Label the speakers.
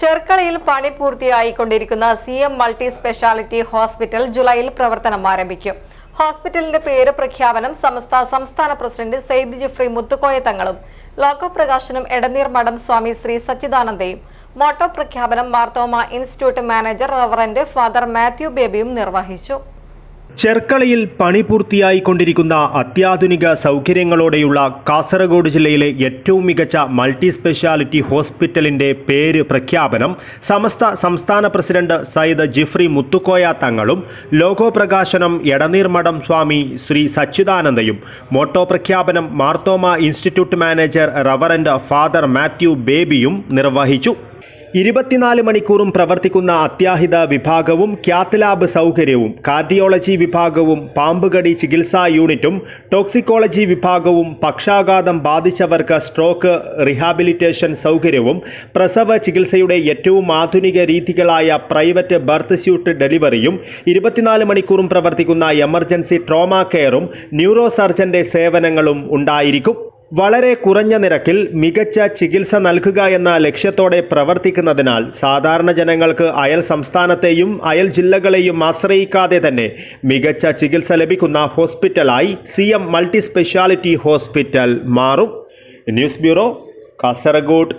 Speaker 1: ചെർക്കളയിൽ പണി പൂർത്തിയായിക്കൊണ്ടിരിക്കുന്ന C M multi speciality hospital ജൂലൈയിൽ പ്രവർത്തനം ആരംഭിക്കും. ഹോസ്പിറ്റലിന്റെ പേര് പ്രഖ്യാപനം സമസ്ത സംസ്ഥാന പ്രസിഡന്റ് സെയ്ദ് ജിഫ്രി മുത്തുക്കോയ തങ്ങളും ലോക്കോ പ്രകാശനം എടനീർ മഠം സ്വാമി ശ്രീ സച്ചിദാനന്ദയും മോട്ടോ പ്രഖ്യാപനം Marthoma institute manager reverend father Mathew ബേബിയും നിർവഹിച്ചു.
Speaker 2: ചെർക്കളയിൽ പണി പൂർത്തിയായിക്കൊണ്ടിരിക്കുന്ന അത്യാധുനിക സൗകര്യങ്ങളോടെയുള്ള കാസർഗോഡ് ജില്ലയിലെ ഏറ്റവും മികച്ച മൾട്ടി സ്പെഷ്യാലിറ്റി ഹോസ്പിറ്റലിന്റെ പേര് പ്രഖ്യാപനം സമസ്ത സംസ്ഥാന പ്രസിഡന്റ് സയ്യിദ് ജിഫ്രി മുത്തുക്കോയ തങ്ങളും ലോഗോ പ്രകാശനം എടനീർമഠം സ്വാമി ശ്രീ സച്ചിദാനന്ദയും മോട്ടോ പ്രഖ്യാപനം Marthoma institute manager reverend father Mathew ബേബിയും നിർവഹിച്ചു. ഇരുപത്തിനാല് മണിക്കൂറും പ്രവർത്തിക്കുന്ന അത്യാഹിത വിഭാഗവും ക്യാത്ത് ലാബ് സൗകര്യവും കാർഡിയോളജി വിഭാഗവും പാമ്പുകടി ചികിത്സാ യൂണിറ്റും ടോക്സിക്കോളജി വിഭാഗവും പക്ഷാഘാതം ബാധിച്ചവർക്ക് സ്ട്രോക്ക് റിഹാബിലിറ്റേഷൻ സൗകര്യവും പ്രസവ ചികിത്സയുടെ ഏറ്റവും ആധുനിക രീതികളായ പ്രൈവറ്റ് ബർത്ത് സ്യൂട്ട് ഡെലിവറിയും ഇരുപത്തിനാല് മണിക്കൂറും പ്രവർത്തിക്കുന്ന എമർജൻസി ട്രോമ കെയറും ന്യൂറോ സർജന്റെ സേവനങ്ങളും ഉണ്ടായിരിക്കും. വളരെ കുറഞ്ഞ നിരക്കിൽ മികച്ച ചികിത്സ നൽകുക എന്ന ലക്ഷ്യത്തോടെ പ്രവർത്തിക്കുന്നതിനാൽ സാധാരണ ജനങ്ങൾക്ക് അയൽ സംസ്ഥാനത്തെയും അയൽ ജില്ലകളെയും ആശ്രയിക്കാതെ തന്നെ മികച്ച ചികിത്സ ലഭിക്കുന്ന ഹോസ്പിറ്റലായി C M multi speciality hospital മാറും. News bureau Kasaragod.